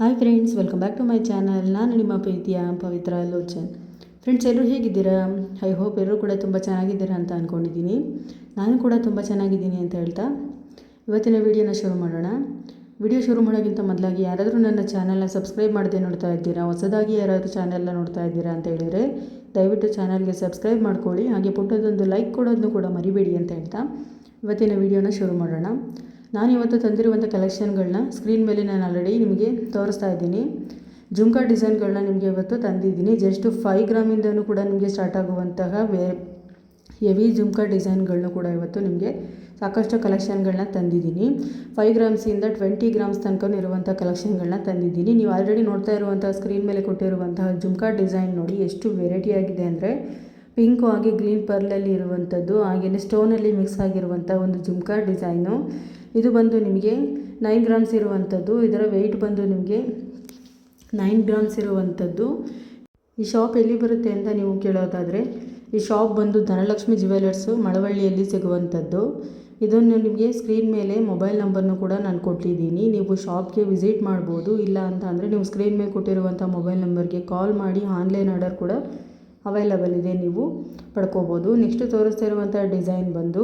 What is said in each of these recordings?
Hi friends welcome back to my channel ನಾನು ನಿಮ್ಮ ಪ್ರೀತಿಯ ಪವಿತ್ರ ಲೋಚನ್. ಫ್ರೆಂಡ್ಸ್ ಎಲ್ಲರೂ ಹೇಗಿದ್ದೀರಾ? ಐ ಹೋಪ್ ಎಲ್ಲರೂ ಕೂಡ ತುಂಬ ಚೆನ್ನಾಗಿದ್ದೀರಾ ಅಂತ ಅಂದ್ಕೊಂಡಿದ್ದೀನಿ ನಾನು ಕೂಡ ತುಂಬ ಚೆನ್ನಾಗಿದ್ದೀನಿ ಅಂತ ಹೇಳ್ತಾ ಇವತ್ತಿನ ವೀಡಿಯೋನ ಶುರು ಮಾಡೋಣ. ವಿಡಿಯೋ ಶುರು ಮಾಡೋಕ್ಕಿಂತ ಮೊದಲಾಗಿ ಯಾರಾದರೂ ನನ್ನ ಚಾನಲ್ನ ಸಬ್ಸ್ಕ್ರೈಬ್ ಮಾಡದೆ ನೋಡ್ತಾ ಇದ್ದೀರಾ, ಹೊಸದಾಗಿ ಯಾರಾದರೂ ಚಾನಲ್ನ ನೋಡ್ತಾ ಇದ್ದೀರಾ ಅಂತ ಹೇಳಿದರೆ ದಯವಿಟ್ಟು ಚಾನಲ್ಗೆ ಸಬ್ಸ್ಕ್ರೈಬ್ ಮಾಡ್ಕೊಳ್ಳಿ, ಹಾಗೆ ಪುಟ್ಟದೊಂದು ಲೈಕ್ ಕೊಡೋದನ್ನು ಕೂಡ ಮರಿಬೇಡಿ ಅಂತ ಹೇಳ್ತಾ ಇವತ್ತಿನ ವೀಡಿಯೋನ ಶುರು ಮಾಡೋಣ. ನಾನು ಇವತ್ತು ತಂದಿರುವಂಥ ಕಲೆಕ್ಷನ್ಗಳನ್ನ ಸ್ಕ್ರೀನ್ ಮೇಲೆ ನಾನು ಆಲ್ರೆಡಿ ನಿಮಗೆ ತೋರಿಸ್ತಾ ಇದ್ದೀನಿ. ಜುಮ್ಕಾ ಡಿಸೈನ್ಗಳನ್ನ ನಿಮಗೆ ಇವತ್ತು ತಂದಿದ್ದೀನಿ. ಜಸ್ಟ್ ಫೈವ್ ಗ್ರಾಮಿಂದನೂ ಕೂಡ ನಿಮಗೆ ಸ್ಟಾರ್ಟ್ ಆಗುವಂತಹ ವೇ ಹೆವಿ ಜುಮ್ಕಾ ಡಿಸೈನ್ಗಳನ್ನೂ ಕೂಡ ಇವತ್ತು ನಿಮಗೆ ಸಾಕಷ್ಟು ಕಲೆಕ್ಷನ್ಗಳನ್ನ ತಂದಿದ್ದೀನಿ. ಫೈವ್ ಗ್ರಾಮ್ಸಿಂದ ಟ್ವೆಂಟಿ ಗ್ರಾಮ್ಸ್ ತನಕ ಇರುವಂಥ ಕಲೆಕ್ಷನ್ಗಳನ್ನ ತಂದಿದ್ದೀನಿ. ನೀವು ಆಲ್ರೆಡಿ ನೋಡ್ತಾ ಇರುವಂಥ ಸ್ಕ್ರೀನ್ ಮೇಲೆ ಕೊಟ್ಟಿರುವಂತಹ ಜುಮ್ಕಾ ಡಿಸೈನ್ ನೋಡಿ ಎಷ್ಟು ವೆರೈಟಿ ಆಗಿದೆ ಅಂದರೆ ಪಿಂಕು ಹಾಗೆ ಗ್ರೀನ್ ಪರ್ಲಲ್ಲಿ ಇರುವಂಥದ್ದು ಹಾಗೆಯೇ ಸ್ಟೋನಲ್ಲಿ ಮಿಕ್ಸ್ ಆಗಿರುವಂಥ ಒಂದು ಜುಮ್ಕಾ ಡಿಸೈನು. ಇದು ಬಂದು ನಿಮಗೆ ನೈನ್ ಗ್ರಾಮ್ಸ್ ಇರುವಂಥದ್ದು. ಇದರ ವೆಯ್ಟ್ ಬಂದು ನಿಮಗೆ ನೈನ್ ಗ್ರಾಮ್ಸ್ ಇರುವಂಥದ್ದು. ಈ ಶಾಪ್ ಎಲ್ಲಿ ಬರುತ್ತೆ ಅಂತ ನೀವು ಕೇಳೋದಾದರೆ, ಈ ಶಾಪ್ ಬಂದು ಧನಲಕ್ಷ್ಮಿ ಜ್ಯುವೆಲರ್ಸು ಮಳವಳ್ಳಿಯಲ್ಲಿ ಸಿಗುವಂಥದ್ದು. ಇದನ್ನು ನಿಮಗೆ ಸ್ಕ್ರೀನ್ ಮೇಲೆ ಮೊಬೈಲ್ ನಂಬರ್ನು ಕೂಡ ನಾನು ಕೊಟ್ಟಿದ್ದೀನಿ. ನೀವು ಶಾಪ್ಗೆ ವಿಸಿಟ್ ಮಾಡ್ಬೋದು. ಇಲ್ಲ ಅಂತ ಅಂದರೆ ನೀವು ಸ್ಕ್ರೀನ್ ಮೇಲೆ ಕೊಟ್ಟಿರುವಂಥ ಮೊಬೈಲ್ ನಂಬರ್ಗೆ ಕಾಲ್ ಮಾಡಿ ಆನ್ಲೈನ್ ಆರ್ಡರ್ ಕೂಡ ಅವೈಲಬಲ್ ಇದೆ, ನೀವು ಪಡ್ಕೋಬೋದು. ನೆಕ್ಸ್ಟ್ ತೋರಿಸ್ತಾ ಇರುವಂಥ ಡಿಸೈನ್ ಬಂದು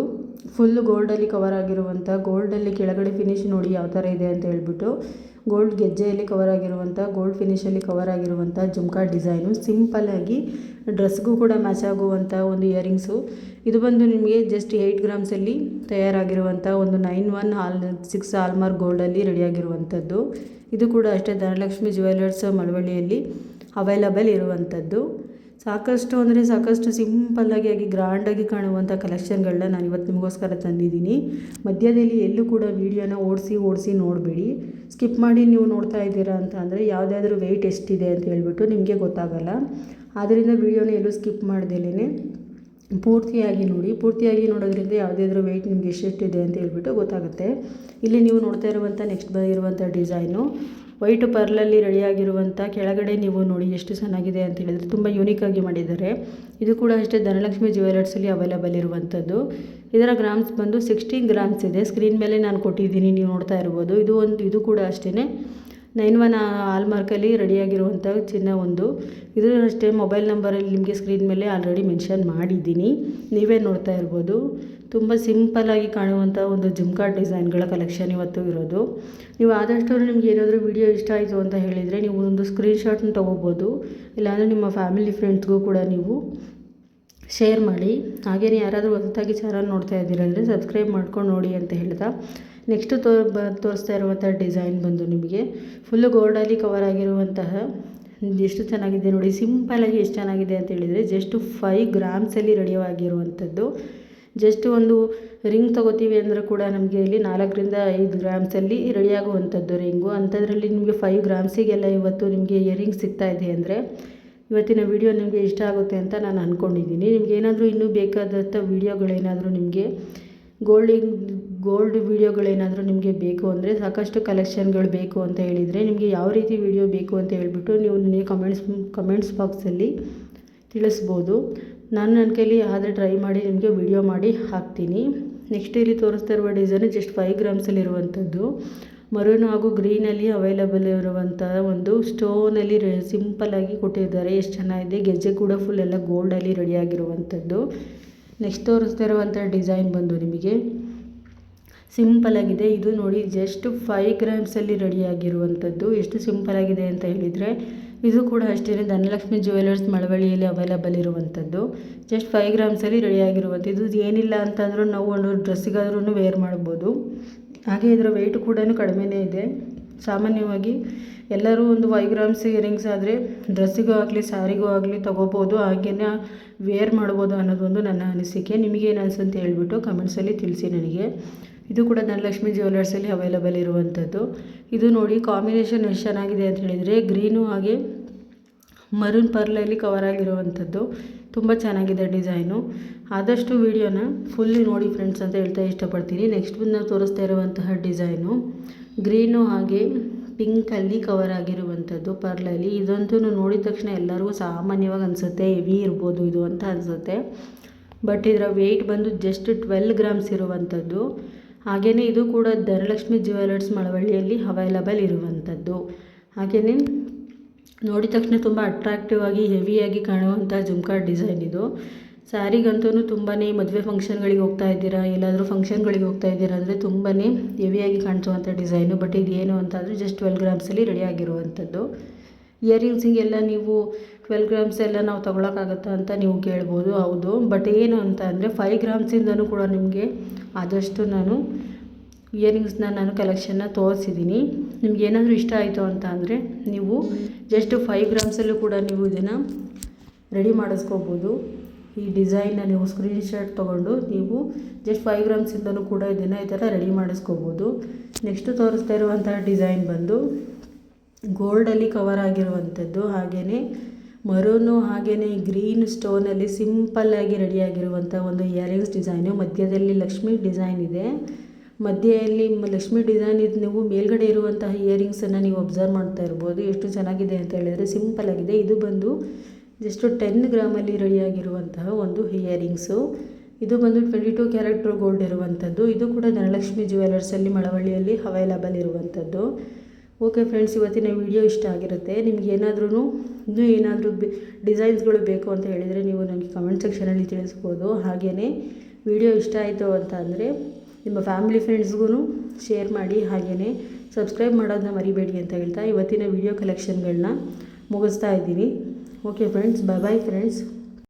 ಫುಲ್ಲು ಗೋಲ್ಡಲ್ಲಿ ಕವರ್ ಆಗಿರುವಂಥ ಗೋಲ್ಡಲ್ಲಿ ಕೆಳಗಡೆ ಫಿನಿಶ್ ನೋಡಿ ಯಾವ ಥರ ಇದೆ ಅಂತ ಹೇಳ್ಬಿಟ್ಟು ಗೋಲ್ಡ್ ಗೆಜ್ಜೆಯಲ್ಲಿ ಕವರ್ ಆಗಿರುವಂಥ ಗೋಲ್ಡ್ ಫಿನಿಷಲ್ಲಿ ಕವರ್ ಆಗಿರುವಂಥ ಜುಮ್ಕಾ ಡಿಸೈನು ಸಿಂಪಲ್ಲಾಗಿ ಡ್ರೆಸ್ಗೂ ಕೂಡ ಮ್ಯಾಚ್ ಆಗುವಂಥ ಒಂದು ಇಯರಿಂಗ್ಸು ಇದು ಬಂದು ನಿಮಗೆ ಜಸ್ಟ್ ಏಯ್ಟ್ ಗ್ರಾಮ್ಸಲ್ಲಿ ತಯಾರಾಗಿರುವಂಥ ಒಂದು ನೈನ್ ಒನ್ ಹಾಲ್ ಸಿಕ್ಸ್ ಹಾಲ್ಮಾರ್ಕ್ ಗೋಲ್ಡಲ್ಲಿ ರೆಡಿಯಾಗಿರುವಂಥದ್ದು ಇದು ಕೂಡ ಅಷ್ಟೇ ಧನಲಕ್ಷ್ಮಿ ಜ್ಯುವೆಲರ್ಸ್ ಮಳವಳ್ಳಿಯಲ್ಲಿ ಅವೈಲಬಲ್ ಇರುವಂಥದ್ದು ಸಾಕಷ್ಟು ಅಂದರೆ ಸಾಕಷ್ಟು ಸಿಂಪಲ್ಲಾಗಿ ಆಗಿ ಗ್ರ್ಯಾಂಡಾಗಿ ಕಾಣುವಂಥ ಕಲೆಕ್ಷನ್ಗಳನ್ನ ನಾನು ಇವತ್ತು ನಿಮಗೋಸ್ಕರ ತಂದಿದ್ದೀನಿ. ಮಧ್ಯದಲ್ಲಿ ಎಲ್ಲೂ ಕೂಡ ವೀಡಿಯೋನ ಓಡಿಸಿ ಓಡಿಸಿ ನೋಡಬೇಡಿ. ಸ್ಕಿಪ್ ಮಾಡಿ ನೀವು ನೋಡ್ತಾ ಇದ್ದೀರಾ ಅಂತ ಅಂದರೆ ಯಾವುದಾದ್ರೂ ವೆಯ್ಟ್ ಎಷ್ಟಿದೆ ಅಂತ ಹೇಳ್ಬಿಟ್ಟು ನಿಮಗೆ ಗೊತ್ತಾಗಲ್ಲ. ಆದ್ದರಿಂದ ವೀಡಿಯೋನ ಎಲ್ಲೂ ಸ್ಕಿಪ್ ಮಾಡ್ದೇಲೇ ಪೂರ್ತಿಯಾಗಿ ನೋಡಿ. ಪೂರ್ತಿಯಾಗಿ ನೋಡೋದ್ರಿಂದ ಯಾವುದಾದ್ರೂ ವೆಯ್ಟ್ ನಿಮಗೆ ಎಷ್ಟೆಷ್ಟಿದೆ ಅಂತ ಹೇಳ್ಬಿಟ್ಟು ಗೊತ್ತಾಗುತ್ತೆ. ಇಲ್ಲಿ ನೀವು ನೋಡ್ತಾ ಇರುವಂಥ ನೆಕ್ಸ್ಟ್ ಬಂದಿರುವಂಥ ಡಿಸೈನು ವೈಟ್ ಪರ್ಲಲ್ಲಿ ರೆಡಿಯಾಗಿರುವಂಥ ಕೆಳಗಡೆ ನೀವು ನೋಡಿ ಎಷ್ಟು ಚೆನ್ನಾಗಿದೆ ಅಂತ ಹೇಳಿದರೆ ತುಂಬ ಆಗಿ ಮಾಡಿದ್ದಾರೆ. ಇದು ಕೂಡ ಅಷ್ಟೇ ಧನಲಕ್ಷ್ಮಿ ಜ್ಯುವೆಲರ್ಸಲ್ಲಿ ಅವೈಲೇಬಲ್ ಇರುವಂಥದ್ದು. ಇದರ ಗ್ರಾಮ್ಸ್ ಬಂದು ಸಿಕ್ಸ್ಟೀನ್ ಗ್ರಾಮ್ಸ್ ಇದೆ. ಸ್ಕ್ರೀನ್ ಮೇಲೆ ನಾನು ಕೊಟ್ಟಿದ್ದೀನಿ, ನೀವು ನೋಡ್ತಾ ಇರ್ಬೋದು. ಇದು ಒಂದು, ಇದು ಕೂಡ ಅಷ್ಟೇ ನೈನ್ ಒನ್ ಆಲ್ಮಾರ್ಕಲ್ಲಿ ರೆಡಿಯಾಗಿರುವಂಥ ಚಿನ್ನ ಒಂದು. ಇದು ಅಷ್ಟೇ ಮೊಬೈಲ್ ನಂಬರಲ್ಲಿ ನಿಮಗೆ ಸ್ಕ್ರೀನ್ ಮೇಲೆ ಆಲ್ರೆಡಿ ಮೆನ್ಷನ್ ಮಾಡಿದ್ದೀನಿ. ನೀವೇ ನೋಡ್ತಾ ಇರ್ಬೋದು. ತುಂಬ ಸಿಂಪಲ್ಲಾಗಿ ಕಾಣುವಂಥ ಒಂದು ಜುಮ್ಕಾ ಡಿಸೈನ್ಗಳ ಕಲೆಕ್ಷನ್ ಇವತ್ತು ಇರೋದು. ನೀವು ಆದಷ್ಟು ನಿಮ್ಗೆ ಏನಾದರೂ ವಿಡಿಯೋ ಇಷ್ಟ ಆಯಿತು ಅಂತ ಹೇಳಿದರೆ ನೀವು ಒಂದು ಸ್ಕ್ರೀನ್ಶಾಟ್ನ ತೊಗೋಬೋದು. ಇಲ್ಲಾಂದರೆ ನಿಮ್ಮ ಫ್ಯಾಮಿಲಿ ಫ್ರೆಂಡ್ಸ್ಗೂ ಕೂಡ ನೀವು ಶೇರ್ ಮಾಡಿ. ಹಾಗೆಯೇ ಯಾರಾದರೂ ಹೊಸದಾಗಿ ಚಾನಲ್ ನೋಡ್ತಾ ಇದ್ದೀರ ಅಂದರೆ ಸಬ್ಸ್ಕ್ರೈಬ್ ಮಾಡ್ಕೊಂಡು ನೋಡಿ ಅಂತ ಹೇಳ್ತಾ ನೆಕ್ಸ್ಟು ತೋ ಬ ತೋರಿಸ್ತಾ ಇರುವಂಥ ಡಿಸೈನ್ ಬಂದು ನಿಮಗೆ. ಫುಲ್ಲು ಗೋಲ್ಡಲ್ಲಿ ಕವರ್ ಆಗಿರುವಂತಹ ಎಷ್ಟು ಚೆನ್ನಾಗಿದೆ ನೋಡಿ. ಸಿಂಪಲಾಗಿ ಎಷ್ಟು ಚೆನ್ನಾಗಿದೆ ಅಂತ ಹೇಳಿದರೆ ಜಸ್ಟು ಫೈವ್ ಗ್ರಾಮ್ಸಲ್ಲಿ ರೆಡಿಯಾಗಿರುವಂಥದ್ದು ಜಸ್ಟ್ ಒಂದು ರಿಂಗ್ ತೊಗೋತೀವಿ ಅಂದರೆ ಕೂಡ ನಮಗೆ ಇಲ್ಲಿ ನಾಲ್ಕರಿಂದ ಐದು ಗ್ರಾಮ್ಸಲ್ಲಿ ರೆಡಿಯಾಗುವಂಥದ್ದು ರಿಂಗು ಅಂಥದ್ರಲ್ಲಿ ನಿಮಗೆ ಫೈವ್ ಗ್ರಾಮ್ಸಿಗೆಲ್ಲ ಇವತ್ತು ನಿಮಗೆ ಇಯರಿಂಗ್ ಸಿಗ್ತಾ ಇದೆ ಅಂದರೆ ಇವತ್ತಿನ ವಿಡಿಯೋ ನಿಮಗೆ ಇಷ್ಟ ಆಗುತ್ತೆ ಅಂತ ನಾನು ಅಂದ್ಕೊಂಡಿದ್ದೀನಿ ನಿಮ್ಗೆ ಏನಾದರೂ ಇನ್ನೂ ಬೇಕಾದಂಥ ವೀಡಿಯೋಗಳೇನಾದರೂ ನಿಮಗೆ ಗೋಲ್ಡಿಂಗ್, ಗೋಲ್ಡ್ ವೀಡಿಯೋಗಳೇನಾದರೂ ನಿಮಗೆ ಬೇಕು ಅಂದರೆ ಸಾಕಷ್ಟು ಕಲೆಕ್ಷನ್ಗಳು ಬೇಕು ಅಂತ ಹೇಳಿದರೆ ನಿಮಗೆ ಯಾವ ರೀತಿ ವೀಡಿಯೋ ಬೇಕು ಅಂತ ಹೇಳಿಬಿಟ್ಟು ನೀವು ನನಗೆ ಕಮೆಂಟ್ಸ್ ಕಮೆಂಟ್ಸ್ ಬಾಕ್ಸಲ್ಲಿ ತಿಳಿಸ್ಬೋದು. ನಾನು ನನ್ನ ಕೈಲಿ ಆದರೆ ಟ್ರೈ ಮಾಡಿ ನಿಮಗೆ ವೀಡಿಯೋ ಮಾಡಿ ಹಾಕ್ತೀನಿ. ನೆಕ್ಸ್ಟ್ ಇಲ್ಲಿ ತೋರಿಸ್ತಾ ಇರುವ ಡಿಸೈನು ಜಸ್ಟ್ ಫೈವ್ ಗ್ರಾಮ್ಸಲ್ಲಿರುವಂಥದ್ದು. ಮರೂನ್ ಹಾಗೂ ಗ್ರೀನಲ್ಲಿ ಅವೈಲಬಲ್ ಇರುವಂಥ ಒಂದು ಸ್ಟೋನಲ್ಲಿ ಸಿಂಪಲ್ಲಾಗಿ ಕೊಟ್ಟಿದ್ದಾರೆ. ಎಷ್ಟು ಚೆನ್ನಾಗಿದೆ. ಗೆಜ್ಜೆ ಕೂಡ ಫುಲ್ ಎಲ್ಲ ಗೋಲ್ಡಲ್ಲಿ ರೆಡಿಯಾಗಿರುವಂಥದ್ದು ನೆಕ್ಸ್ಟ್ ತೋರಿಸ್ತಾ ಇರುವಂಥ ಡಿಸೈನ್ ಬಂದು ನಿಮಗೆ. ಸಿಂಪಲಾಗಿದೆ ಇದು ನೋಡಿ ಜಸ್ಟ್ ಫೈವ್ ಗ್ರಾಮ್ಸಲ್ಲಿ ರೆಡಿಯಾಗಿರುವಂಥದ್ದು ಎಷ್ಟು ಸಿಂಪಲಾಗಿದೆ ಅಂತ ಹೇಳಿದರೆ, ಇದು ಕೂಡ ಅಷ್ಟೇ. ಧನಲಕ್ಷ್ಮಿ ಜ್ಯುವೆಲರ್ಸ್ ಮಳವಳ್ಳಿಯಲ್ಲಿ ಅವೈಲಬಲ್ ಇರುವಂಥದ್ದು ಜಸ್ಟ್ ಫೈವ್ ಗ್ರಾಮ್ಸಲ್ಲಿ ರೆಡಿಯಾಗಿರುವಂಥದ್ದು ಇದು ಏನಿಲ್ಲ ಅಂತಂದರೂ ನಾವು ಒಂದು ಡ್ರೆಸ್ಸಿಗಾದ್ರೂ ವೇರ್ ಮಾಡ್ಬೋದು. ಹಾಗೆ ಇದರ ವೆಯ್ಟ್ ಕೂಡ ಕಡಿಮೆನೇ ಇದೆ. ಸಾಮಾನ್ಯವಾಗಿ ಎಲ್ಲರೂ ಒಂದು ಫೈವ್ ಗ್ರಾಮ್ಸ್ ಇಯರಿಂಗ್ಸ್ ಆದರೆ ಡ್ರೆಸ್ಸಿಗೂ ಆಗಲಿ ಸ್ಯಾರಿಗೂ ಆಗಲಿ ತೊಗೋಬೋದು. ಹಾಗೆಯೇ ವೇರ್ ಮಾಡ್ಬೋದು ಅನ್ನೋದೊಂದು ನನ್ನ ಅನಿಸಿಕೆ. ನಿಮಗೇನು ಅನಿಸು ಅಂತ ಹೇಳ್ಬಿಟ್ಟು ಕಮೆಂಟ್ಸಲ್ಲಿ ತಿಳಿಸಿ ನನಗೆ. ಇದು ಕೂಡ ಧನಲಕ್ಷ್ಮಿ ಜ್ಯುವೆಲರ್ಸಲ್ಲಿ ಅವೈಲಬಲ್ ಇರುವಂಥದ್ದು ಇದು ನೋಡಿ ಕಾಂಬಿನೇಷನ್ ಎಷ್ಟು ಚೆನ್ನಾಗಿದೆ ಅಂತ ಹೇಳಿದರೆ ಗ್ರೀನು ಹಾಗೆ ಮರೂನ್ ಪರ್ಲಲ್ಲಿ ಕವರ್ ಆಗಿರುವಂಥದ್ದು. ತುಂಬ ಚೆನ್ನಾಗಿದೆ ಡಿಸೈನು. ಆದಷ್ಟು ವೀಡಿಯೋನ ಫುಲ್ಲಿ ನೋಡಿ ಫ್ರೆಂಡ್ಸ್ ಅಂತ ಹೇಳ್ತಾ ಇಷ್ಟಪಡ್ತೀನಿ. ನೆಕ್ಸ್ಟ್ ಬಂದು ನಾವು ತೋರಿಸ್ತಾ ಇರುವಂತಹ ಡಿಸೈನು. ಗ್ರೀನು ಹಾಗೆ ಪಿಂಕಲ್ಲಿ ಕವರ್ ಆಗಿರುವಂಥದ್ದು ಪರ್ಲಲ್ಲಿ. ಇದಂತೂ ನೋಡಿದ ತಕ್ಷಣ ಎಲ್ಲರಿಗೂ ಸಾಮಾನ್ಯವಾಗಿ ಅನಿಸುತ್ತೆ ಹೆವಿ ಇರ್ಬೋದು ಇದು ಅಂತ ಅನಿಸುತ್ತೆ. ಬಟ್ ಇದರ ವೆಯ್ಟ್ ಬಂದು ಜಸ್ಟ್ ಟ್ವೆಲ್ ಗ್ರಾಮ್ಸ್ ಇರುವಂಥದ್ದು. ಹಾಗೆಯೇ ಇದು ಕೂಡ ಧನಲಕ್ಷ್ಮಿ ಜ್ಯುವೆಲರ್ಸ್ ಮಳವಳ್ಳಿಯಲ್ಲಿ ಅವೈಲಬಲ್ ಇರುವಂಥದ್ದು. ಹಾಗೆಯೇ ನೋಡಿದ ತಕ್ಷಣ ತುಂಬ ಅಟ್ರಾಕ್ಟಿವ್ ಆಗಿ ಹೆವಿಯಾಗಿ ಕಾಣುವಂಥ ಜುಮ್ಕಾ ಡಿಸೈನ್ ಇದು. ಸ್ಯಾರಿಗಂತೂ ತುಂಬಾ ಮದುವೆ ಫಂಕ್ಷನ್ಗಳಿಗೆ ಹೋಗ್ತಾ ಇದ್ದೀರಾ? ಎಲ್ಲಾದರೂ ಫಂಕ್ಷನ್ಗಳಿಗೆ ಹೋಗ್ತಾ ಇದ್ದೀರಾ ಅಂದರೆ ತುಂಬಾ ಹೆವಿಯಾಗಿ ಕಾಣಿಸುವಂಥ ಡಿಸೈನು ಬಟ್ ಇದು ಏನು ಅಂತ ಅಂದರೆ ಜಸ್ಟ್ ಟ್ವೆಲ್ ಗ್ರಾಮ್ಸಲ್ಲಿ ರೆಡಿ ಆಗಿರುವಂಥದ್ದು ಇಯರಿಂಗ್ಸಿಗೆಲ್ಲ ನೀವು ಟ್ವೆಲ್ ಗ್ರಾಮ್ಸ್ ಎಲ್ಲ ನಾವು ತೊಗೊಳಕ್ಕಾಗತ್ತಾ ಅಂತ ನೀವು ಕೇಳ್ಬೋದು, ಹೌದು. ಬಟ್ ಏನು ಅಂತ ಅಂದರೆ ಫೈವ್ ಗ್ರಾಮ್ಸಿಂದನೂ ಕೂಡ ನಿಮಗೆ ಆದಷ್ಟು ನಾನು ಇಯರಿಂಗ್ಸ್ನ ನಾನು ಕಲೆಕ್ಷನ್ನ ತೋರಿಸಿದ್ದೀನಿ ನಿಮ್ಗೆ ಏನಾದರೂ ಇಷ್ಟ ಆಯಿತು ಅಂತ ಅಂದರೆ ನೀವು ಜಸ್ಟ್ ಫೈವ್ ಗ್ರಾಮ್ಸಲ್ಲೂ ಕೂಡ ನೀವು ಇದನ್ನು ರೆಡಿ ಮಾಡಿಸ್ಕೋಬೋದು. ಈ ಡಿಸೈನ್ನ ನೀವು ಸ್ಕ್ರೀನ್ ಶಾಟ್ ತೊಗೊಂಡು ನೀವು ಜಸ್ಟ್ ಫೈವ್ ಗ್ರಾಮ್ಸಿಂದಲೂ ಕೂಡ ಇದನ್ನು ಈ ಥರ ರೆಡಿ ಮಾಡಿಸ್ಕೋಬೋದು. ನೆಕ್ಸ್ಟು ತೋರಿಸ್ತಾ ಇರುವಂತಹ ಡಿಸೈನ್ ಬಂದು ಗೋಲ್ಡಲ್ಲಿ ಕವರ್ ಆಗಿರುವಂಥದ್ದು ಹಾಗೆಯೇ ಮರೂನು ಹಾಗೆಯೇ ಗ್ರೀನ್ ಸ್ಟೋನಲ್ಲಿ ಸಿಂಪಲ್ಲಾಗಿ ರೆಡಿಯಾಗಿರುವಂಥ ಒಂದು ಇಯರಿಂಗ್ಸ್ ಡಿಸೈನು ಮಧ್ಯದಲ್ಲಿ ಲಕ್ಷ್ಮಿ ಡಿಸೈನ್ ಇದೆ. ಮಧ್ಯೆಯಲ್ಲಿ ಲಕ್ಷ್ಮಿ ಡಿಸೈನ್ ಇದು ನೀವು ಮೇಲ್ಗಡೆ ಇರುವಂತಹ ಇಯರಿಂಗ್ಸನ್ನು ನೀವು ಅಬ್ಸರ್ವ್ ಮಾಡ್ತಾ ಇರ್ಬೋದು. ಎಷ್ಟು ಚೆನ್ನಾಗಿದೆ ಅಂತ ಹೇಳಿದರೆ ಸಿಂಪಲ್ ಆಗಿದೆ. ಇದು ಬಂದು ಜಸ್ಟ್ ಟೆನ್ ಗ್ರಾಮಲ್ಲಿ ರೆಡಿಯಾಗಿರುವಂತಹ ಒಂದು ಇಯರಿಂಗ್ಸು ಇದು ಬಂದು ಟ್ವೆಂಟಿ ಟು ಕ್ಯಾರೆಟ್ ಗೋಲ್ಡ್ ಇರುವಂಥದ್ದು ಇದು ಕೂಡ ಧನಲಕ್ಷ್ಮಿ ಜ್ಯುವೆಲರ್ಸಲ್ಲಿ ಮಳವಳ್ಳಿಯಲ್ಲಿ ಅವೈಲಬಲ್ ಇರುವಂಥದ್ದು ಓಕೆ ಫ್ರೆಂಡ್ಸ್ ಇವತ್ತಿನ ವಿಡಿಯೋ ಇಷ್ಟ ಆಗಿರುತ್ತೆ. ನಿಮ್ಗೆ ಏನಾದ್ರೂ ಇನ್ನೂ ಏನಾದರೂ ಡಿಸೈನ್ಸ್ಗಳು ಬೇಕು ಅಂತ ಹೇಳಿದರೆ ನೀವು ನನಗೆ ಕಮೆಂಟ್ ಸೆಕ್ಷನಲ್ಲಿ ತಿಳಿಸ್ಬೋದು. ಹಾಗೆಯೇ ವಿಡಿಯೋ ಇಷ್ಟ ಆಯಿತು ಅಂತ ಅಂದರೆ ನಿಮ್ಮ ಫ್ಯಾಮಿಲಿ ಫ್ರೆಂಡ್ಸ್ಗೂ ಶೇರ್ ಮಾಡಿ ಹಾಗೆಯೇ ಸಬ್ಸ್ಕ್ರೈಬ್ ಮಾಡೋದನ್ನ ಮರಿಬೇಡಿ ಅಂತ ಹೇಳ್ತಾ ಇವತ್ತಿನ ವಿಡಿಯೋ ಕಲೆಕ್ಷನ್ಗಳನ್ನ ಮುಗಿಸ್ತಾ ಇದ್ದೀನಿ. Okay friends bye bye friends.